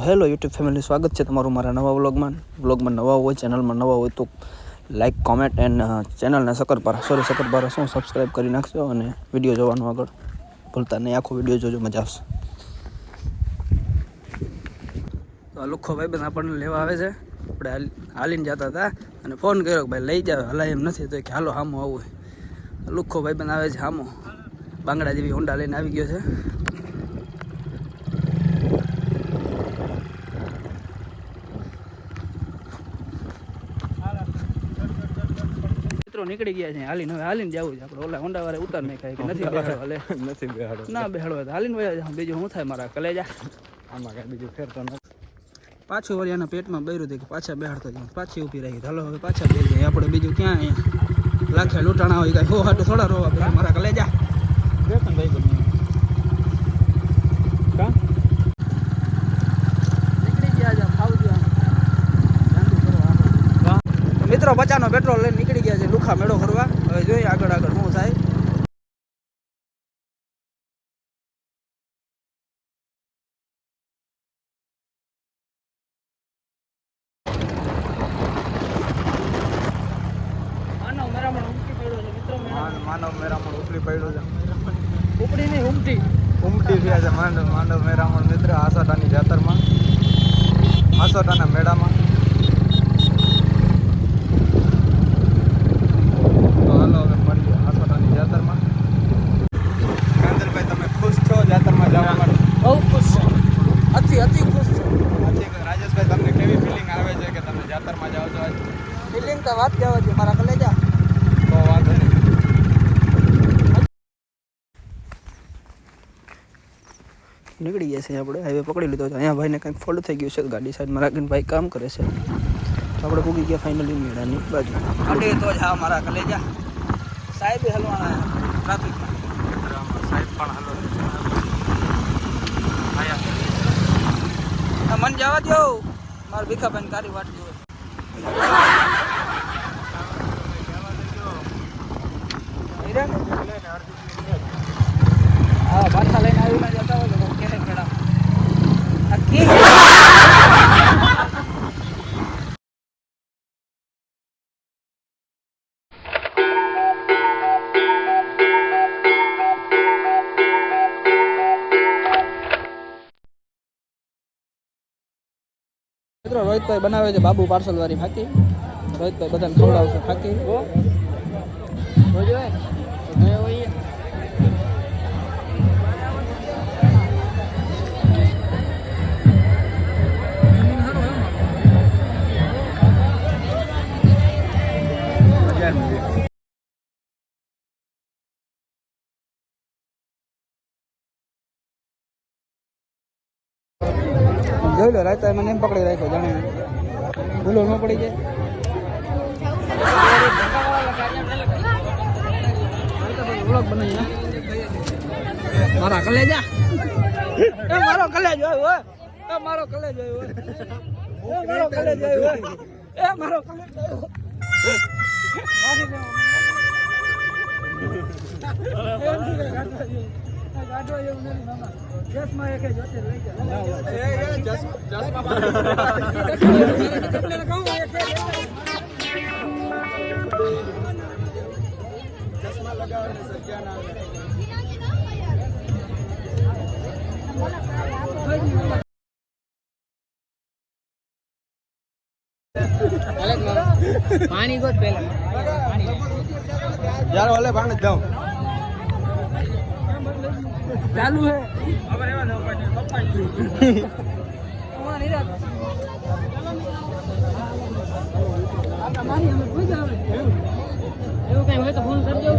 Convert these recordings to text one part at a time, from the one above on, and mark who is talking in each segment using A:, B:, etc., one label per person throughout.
A: Hello YouTube family, સ્વાગત છે તમારું મારા નવા વ્લોગમાં. વ્લોગમાં નવા હોય, ચેનલમાં નવા હોય તો લાઇક કોમેન્ટ એન્ડ ચેનલને સકરપારા સોરી સકરપારા શું સબસ્ક્રાઈબ કરી નાખજો અને વીડિયો જોવાનું આગળ. ભૂલતા નહીં, આખો વીડિયો જોજો, મજા આવશે. તો આ ભાઈ બંધ આપણને લેવા આવે છે. આપણે હાલીને જતા હતા અને ફોન કર્યો કે ભાઈ લઈ જાવ હલાય એમ નથી. તો કે હાલો, હામો આવું લુખ્ખો ભાઈબંધ આવે છે, હામો. બાંગડા જેવી હોન્ડા લઈને આવી ગયો છે. મિત્રો નીકળી ગયા છે. હાલીને હવે હાલીને જવું છે આપણે. ઓલા હોન્ડા વાળા ઉતાર નહીં ખાય કે નથી બેહાડો
B: નથી બેહાડો
A: ના બેહાડો હાલીને વયા બીજું શું થાય મારા કલેજા?
B: આમાં કાંઈ બીજું ફેરતો નથી.
A: પાછું વળી એના પેટમાં બૈરું હતું કે પાછા બેહાડતો જાઉં પાછી ઊભી રહી. હાલો હવે પાછા બે જાય. આપણે બીજું ક્યાં અહીંયા? લાખે લૂંટાણા હોય કાંઈ. હો હાટું થોડા રોવા મારા કલેજા.
B: ત્રણ ભાઈ બંધ કા
A: નીકળી ગયા છે ફાવ પચાનો પેટ્રોલ લઈને નીકળી ગયા છે લુખા મેળો કરવા હવે જોઈએ આગળ આગળ શું થાય માનવ મેરામણ ઉમટી પડ્યો છે મિત્રો
B: માન- માનવ મેરામણ ઉપલી પડ્યું છે
A: ઉપડી નહીં ઉમટી
B: ઉમટી ગયા છે માંડવ માંડવ મેરામણ મિત્ર આસોટાની જાતરમાં આસોટાના મેળામાં તો હાલો હવે મળીએ આસોટાની જાતરમાં કાંદરભાઈ તમે ખુશ છો જાતરમાં જવા માટે
A: બહુ ખુશ છે અતિ અતિ ખુશ છે
B: આજે રાજેશભાઈ તમને કેવી ફિલિંગ આવે છે કે તમે જાતરમાં જાઓ છો આજ
A: ફિલિંગ તો વાત કહેવા છે મારા કલેજા
B: તો વાંધો નહીં
A: નીકળી ગયા આપણે હાઈવે પકડી લીધો છે. અહીંયા ભાઈને કંઈક ફોલ્ડ થઈ ગયું છે ગાડી સાઈડમાં રાખીને ભાઈ કામ કરે છે. તો આપણે પૂગી ગયા ફાઇનલી મેળાની બાજુ. અડે તો જ હા મારા કલેજા સાહેબ હલવાના ટ્રાફિક
B: સાહેબ પણ હાલો
A: આ મન જવા દો મારા ભીખાબેન કારી વાટ જોવે રોહિતભાઈ બનાવે છે બાબુ પાર્સલ વાળી ફાકી. રોહિતભાઈ બધાને ખવડાવશે ફાકી. જોઈ લો રાતે મને એમ પકડી રાખ્યો જાણે. ભૂલો ન પડી જાય. મારા કલેજા? મારો કલેજ હોય એ મારો કલેજ હોય એ મારો કલેજ હોય એ મારો કલેજ હોય હો. મારી દેવો. એમથી કઈ ગાંઠવા જેવું. આ ગાંઠવા જેવું નથી મામા. ગેસમાં એકે જોતે લઈ જા. એટલે કહું એકે લઈ જા. પાણી ગોત પેલા
B: યાર ભાણ જાઉં
A: ચાલુ હે? એવું કઈ હોય તો ફોન કરજો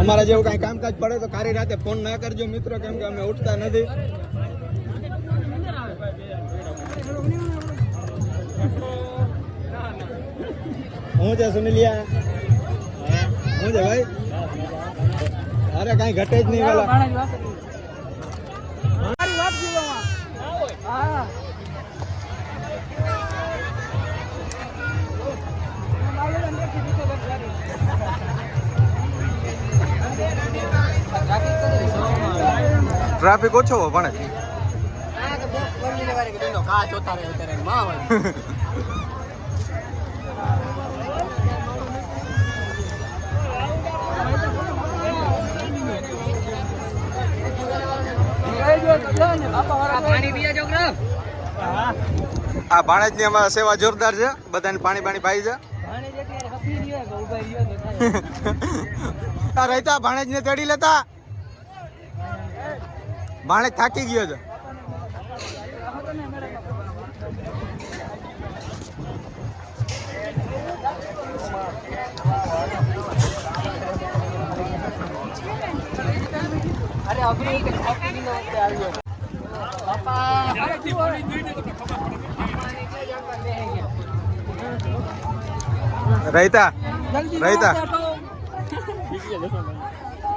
B: અમારા જેવું કઈ કામકાજ પડે તો કારી રાતે ફોન ના કરજો મિત્રો, કેમ કે અમે ઉઠતા નથી. હું છે સુનિલિયા? હું છે ભાઈ? અરે કઈ ઘટે જ નહીં પેલા.
A: મારી વાત જીવામાં હા ટ્રાફિક કરી
B: ટ્રાફિક ઓછો હોય પણ
A: કા જોતા રહે અત્યારે માં હોય ભાણેજની
B: આ અમારા સેવા જોરદાર છે. બધાને પાણી પાણી પાઈ છે.
A: રહેતા ભાણેજ
B: આ ભાણેજને તેડી લેતા. ભાણેજ થાકી ગયો છે. રહેતા રહીતા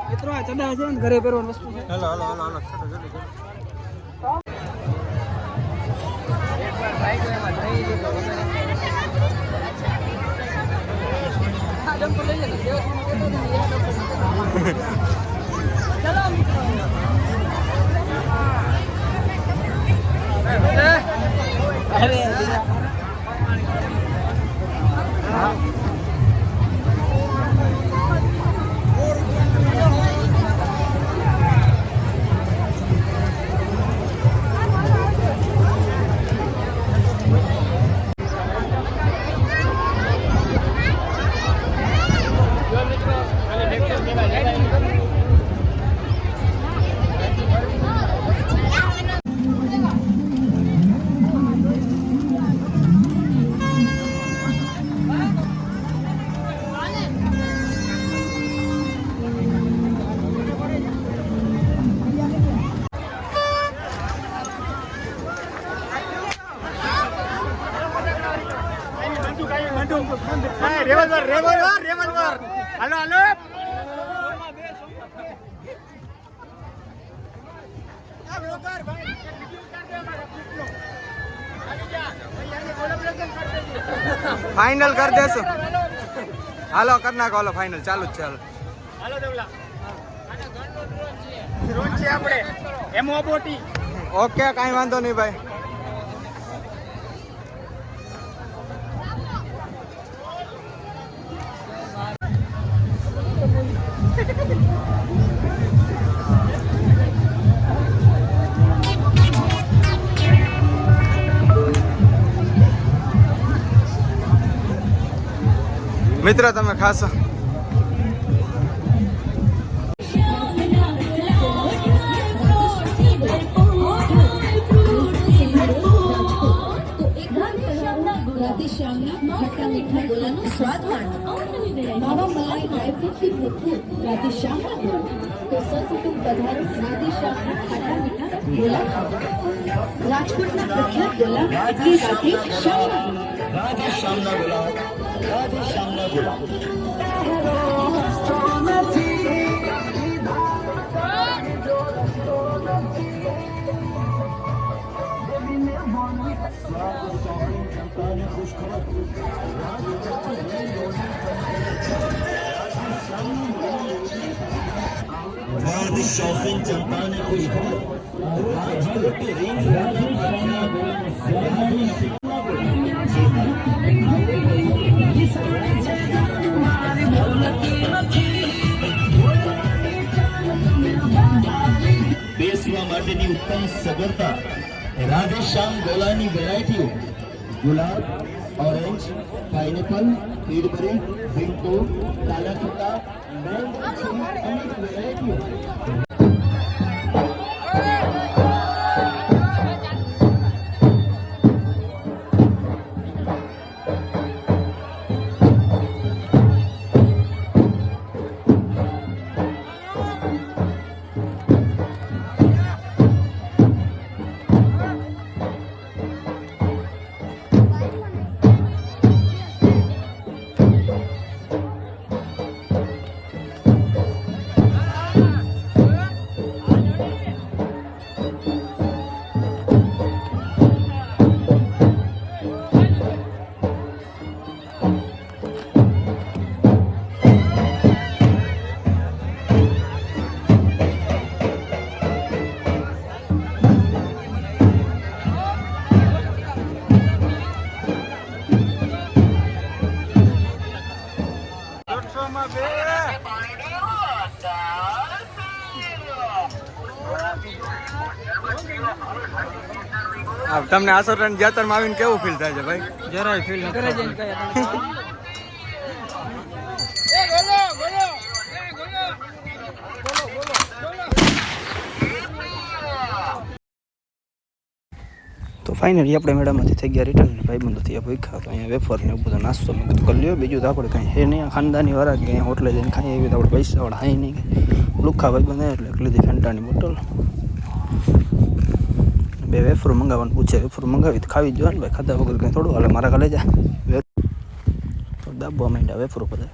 A: મિત્રો આ ચડા છે ને ઘરે પહેરવાની વસ્તુ છે.
B: Hello hello hello hello.
A: એકવાર ભાઈ ગયો એમાં થઈ ગયો હા જમ્પ લઈ લે દેવસ્થાનમાં કહેતો હતો ને, એ ડમ્પો. ચલો મિત્રો અરે
B: ફાઇનલ કરી દેશું. હાલો કરી નાખો હાલો ફાઇનલ ચાલુ જ છે હાલો. ઓકે કાંઈ વાંધો નહીં ભાઈ. મિત્ર, તમે ખાસ.
C: સ્વાદ માણો માવા મલાઈ ડ્રાયફ્રૂટથી ભરપૂર રાધે શ્યામના ગોલા તો સહકુટુંબ પધારો રાધે શ્યામના ખાટા મીઠા ગોલા ખાઓ રાજકોટના પ્રખ્યાત ગલ્લા એટલે રાધે શ્યામના ગુલાબ
D: રાધે શ્યામના ગુલાબ રાધે શ્યામના ગુલાબ Vardı şahın çantane kuşku. બેસવા માટેની ઉત્તમ સગવડતા રાધેશ્યામ ગોલાની વેરાયટીઓ. ગુલાબ, ઓરેન્જ, પાઇનેપલ કેડબરી વિંકો કાલા મેંગો, અનેક વેરાયટીઓ.
B: તમને આસોટન જાતરમાં આવીને કેવું ફીલ થાય છે ભાઈ?
E: જરાય ફીલ ન કરે જઈને કયા તમે. એ ગોલો ગોલો એ ગોલો ગોલો ગોલો ગોલો
A: તો ફાઇનલી આપણે મેળામાંથી થઈ ગયા રિટર્ન ભાઈબંધો થયા ભૂખા તો અહીંયા વેફર ને એવું બધો નાસ્તો મેં કરી લ્યો. બીજું તો આપણે કાંઈ હે નહીં ખાનદાની વાળા કે અહીંયા હોટલે જઈને ખાઈએ એવી તો આપણે પૈસાવાળા હાઈ નહીં લુખા ભાઈબંધ એટલે લીધી ફેન્ટાની બોટલ બે વેફર મંગાવવાનું પૂછે. વેફર મંગાવી ખાવી જોઈએ ને ભાઈ. ખાધા વગર કંઈ થોડું? હાલે, મારા ઘરે જા. દાબવા માંડ્યા વેફરો બધા.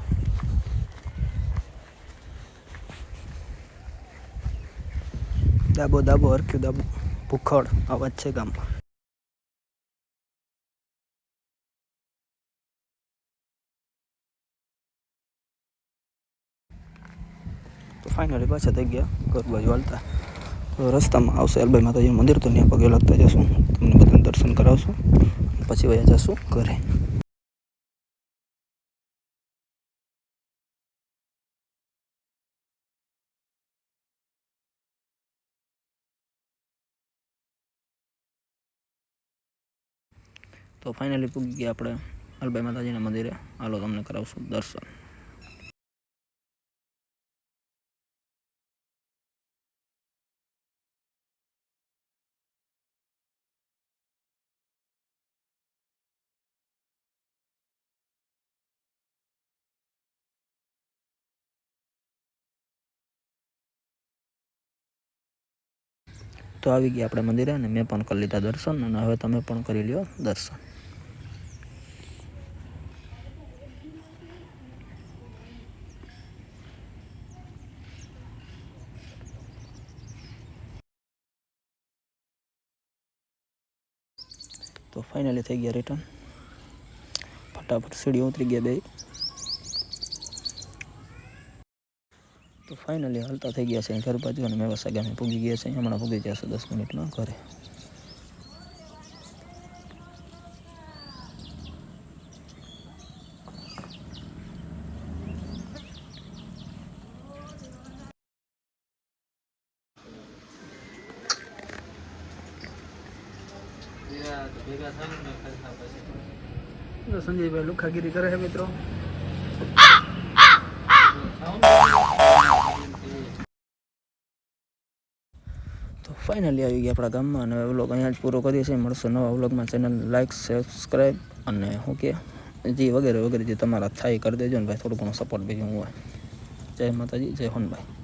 A: દાબો દાબો, હરખ્યું દાબો. ભૂખડ. અવાજ છે ગામમાં. તો ફાઇનલી પાછા થઈ ગયા. ઘર બાજુ હાલતા. રસ્તામાં આવશે. અલબાઈ માતાજીનું મંદિર તો ત્યાં પગે લાગતા જશું. તમને બધાને દર્શન કરાવશું. પછી વયા જશું ઘરે. તો ફાઇનલી પૂગી ગયા આપણે અલબાઈ માતાજીના મંદિરે. હાલો તમને કરાવશું દર્શન. તો આવી ગયા આપણે મંદિરે અને મેં પણ કરી લીધા દર્શન અને હવે તમે પણ કરી લ્યો દર્શન. તો ફાઇનલી થઈ ગયા રિટર્ન ફટાફટ સીડી ઉતરી ગયા બે તો ફાઇનલી હાલતા થઈ ગયા છે. અહીં ઘર બાજુ અને મેવાસા ગામે પૂગી ગયા છે. હમણાં પૂગી જશે દસ મિનિટમાં ઘરે. તો સંજયભાઈ લુખાગીરી કરે છે મિત્રો. ફાઇનલી આવી ગયા આપણા ગામમાં અને વ્લોગ અહીંયા જ પૂરો કરીએ છીએ. મળશે નવા વ્લોગમાં ચેનલ લાઇક સબસ્ક્રાઈબ અને શું કે જે વગેરે વગેરે જે તમારા થાય કરી દેજો ને ભાઈ, થોડું ઘણું સપોર્ટ બીજું હોય. જય માતાજી, જય હોનભાઈ.